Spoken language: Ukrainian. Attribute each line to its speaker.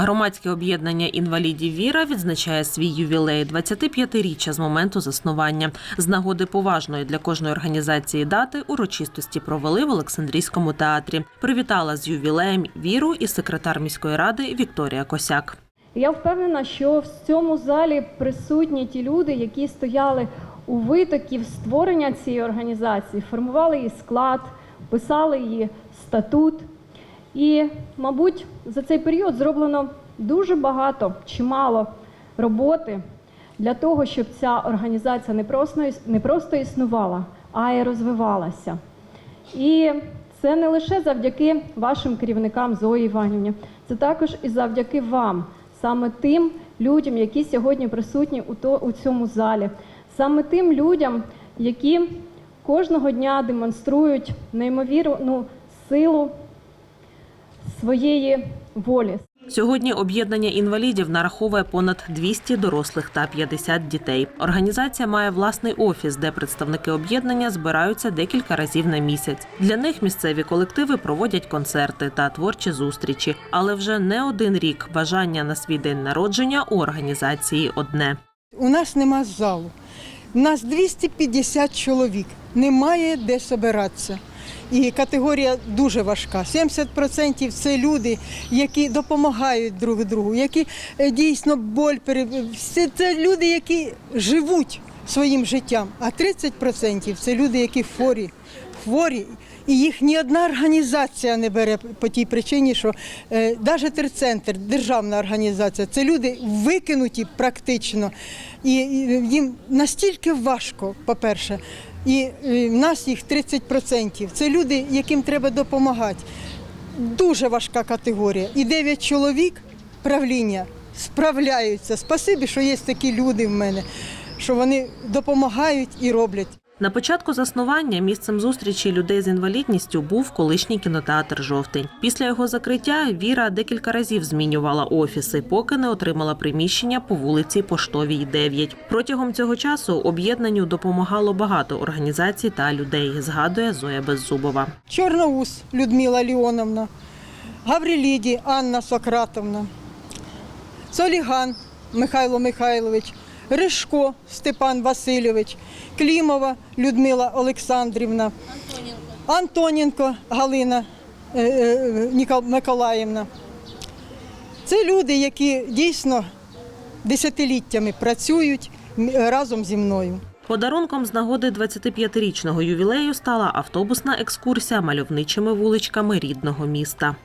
Speaker 1: Громадське об'єднання інвалідів Віра відзначає свій ювілей 25-річчя з моменту заснування. З нагоди поважної для кожної організації дати урочистості провели в Олександрійському театрі. Привітала з ювілеєм віру і секретар міської ради Вікторія Косяк.
Speaker 2: Я впевнена, що в цьому залі присутні ті люди, які стояли у витоків створення цієї організації, формували її склад, писали її статут. І, мабуть, за цей період зроблено дуже багато, чимало роботи для того, щоб ця організація не просто, не просто існувала, а й розвивалася. І це не лише завдяки вашим керівникам Зої Іванівні, це також і завдяки вам, саме тим людям, які сьогодні присутні у, то, у цьому залі, саме тим людям, які кожного дня демонструють неймовірну силу своєї волі.
Speaker 1: Сьогодні об'єднання інвалідів нараховує понад 200 дорослих та 50 дітей. Організація має власний офіс, де представники об'єднання збираються декілька разів на місяць. Для них місцеві колективи проводять концерти та творчі зустрічі. Але вже не один рік бажання на свій день народження у організації одне.
Speaker 3: У нас нема залу. Нас 250 чоловік. Немає де збиратися. І категорія дуже важка. 70% це люди, які допомагають друг другу, які е, дійсно боль пере... Це, люди, які живуть своїм життям. А 30% це люди, які хворі. Хворі. І їх ні одна організація не бере по тій причині, що е, навіть терцентр, державна організація, це люди викинуті практично. І, їм настільки важко, по-перше. І е, в нас їх 30%. Це люди, яким треба допомагати. Дуже важка категорія. І 9 чоловік правління справляються. Спасибі, що є такі люди в мене, що вони допомагають і роблять.
Speaker 1: На початку заснування місцем зустрічі людей з інвалідністю був колишній кінотеатр Жовтень. Після його закриття Віра декілька разів змінювала офіси, поки не отримала приміщення по вулиці Поштовій 9. Протягом цього часу об'єднанню допомагало багато організацій та людей. Згадує Зоя Беззубова.
Speaker 3: Чорноус Людмила Леоновна, Гавриліді Анна Сократовна, Соліган Михайло Михайлович, Ришко Степан Васильович, Клімова Людмила Олександрівна, Антоненко Галина е, е, Миколаївна. Це люди, які дійсно десятиліттями працюють разом зі мною.
Speaker 1: Подарунком з нагоди 25-річного ювілею стала автобусна екскурсія мальовничими вуличками рідного міста.